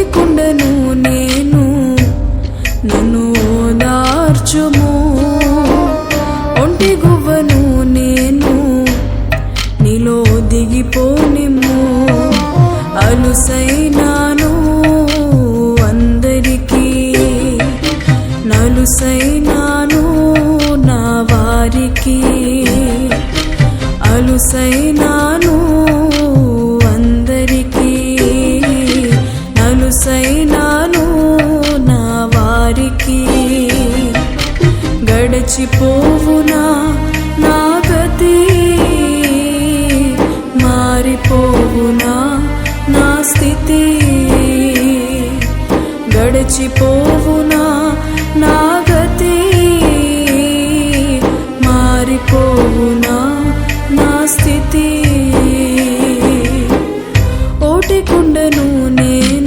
ఒంటి కుండను నేను నన్ను ఓదార్చుము. ఒంటి గువ్వను నేను నీలో దిగిపోనిము అలుసైనాను అందరికీ నలుసైనాను నా వారికి. అలుసైనాను మనసుసైనాను నా వారికి. గడచిపోవునా నా గతి? మారిపోవునా నా స్థితి? గడచిపోవునా నా గతి? మారిపోవునా నా స్థితి? ఓటికుండను నేను